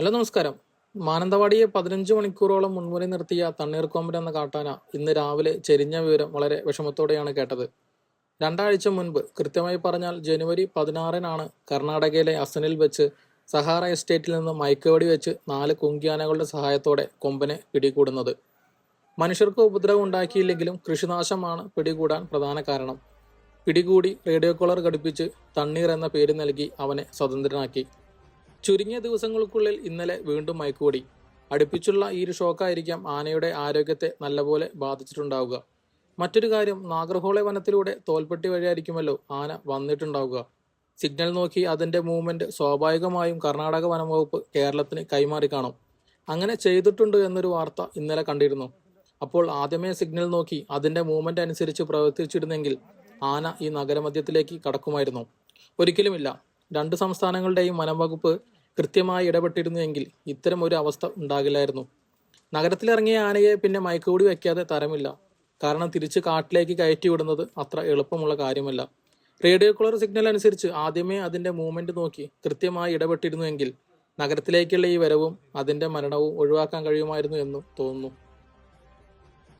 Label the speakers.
Speaker 1: Hello നമസ്കാരം. മാനന്തവാടിയെ പതിനഞ്ച് മണിക്കൂറോളം മുൻമുറി നിർത്തിയ തണ്ണീർക്കോമ്പൻ എന്ന കാട്ടാന ഇന്ന് രാവിലെ ചെരിഞ്ഞ വിവരം വളരെ വിഷമത്തോടെയാണ് കേട്ടത്. രണ്ടാഴ്ച മുൻപ് കൃത്യമായി പറഞ്ഞാൽ ജനുവരി പതിനാറിനാണ് കർണാടകയിലെ അസനിൽ വെച്ച് സഹാറ എസ്റ്റേറ്റിൽ നിന്ന് മയക്കുവടി വെച്ച് നാല് കുങ്കിയാനകളുടെ സഹായത്തോടെ കൊമ്പനെ പിടികൂടുന്നത്. മനുഷ്യർക്ക് ഉപദ്രവം ഉണ്ടാക്കിയില്ലെങ്കിലും കൃഷിനാശമാണ് പിടികൂടാൻ പ്രധാന കാരണം. പിടികൂടി റേഡിയോ കോളർ ഘടിപ്പിച്ച് തണ്ണീർ എന്ന പേര് നൽകി അവനെ സ്വതന്ത്രനാക്കി. ചുരുങ്ങിയ ദിവസങ്ങൾക്കുള്ളിൽ ഇന്നലെ വീണ്ടും മയക്കുകൂടി അടുപ്പിച്ചുള്ള ഈ ഒരു ഷോക്കായിരിക്കാം ആനയുടെ ആരോഗ്യത്തെ നല്ലപോലെ ബാധിച്ചിട്ടുണ്ടാവുക. മറ്റൊരു കാര്യം നാഗർഹോളെ വനത്തിലൂടെ തോൽപ്പെട്ടി വഴിയായിരിക്കുമല്ലോ ആന വന്നിട്ടുണ്ടാവുക. സിഗ്നൽ നോക്കി അതിന്റെ മൂവ്മെന്റ് സ്വാഭാവികമായും കർണാടക വനംവകുപ്പ് കേരളത്തിന് കൈമാറി കാണും. അങ്ങനെ ചെയ്തിട്ടുണ്ട് എന്നൊരു വാർത്ത ഇന്നലെ കണ്ടിരുന്നു. അപ്പോൾ ആദ്യമേ സിഗ്നൽ നോക്കി അതിന്റെ മൂവ്മെന്റ് അനുസരിച്ച് പ്രവർത്തിച്ചിരുന്നെങ്കിൽ ആന ഈ നഗരമധ്യത്തിലേക്ക് കടക്കുമായിരുന്നു. ഒരിക്കലുമില്ല. രണ്ട് സംസ്ഥാനങ്ങളുടെയും വനംവകുപ്പ് കൃത്യമായി ഇടപെട്ടിരുന്നുവെങ്കിൽ ഇത്തരം ഒരു അവസ്ഥ ഉണ്ടാകില്ലായിരുന്നു. നഗരത്തിലിറങ്ങിയ ആനയെ പിന്നെ മയക്കുകൂടി വയ്ക്കാതെ തരമില്ല. കാരണം തിരിച്ച് കാട്ടിലേക്ക് കയറ്റി വിടുന്നത് അത്ര എളുപ്പമുള്ള കാര്യമല്ല. റേഡിയോ കോളർ സിഗ്നൽ അനുസരിച്ച് ആദ്യമേ അതിന്റെ മൂവ്മെന്റ് നോക്കി കൃത്യമായി ഇടപെട്ടിരുന്നുവെങ്കിൽ നഗരത്തിലേക്കുള്ള ഈ വരവും അതിന്റെ മരണവും ഒഴിവാക്കാൻ കഴിയുമായിരുന്നു എന്നും തോന്നുന്നു.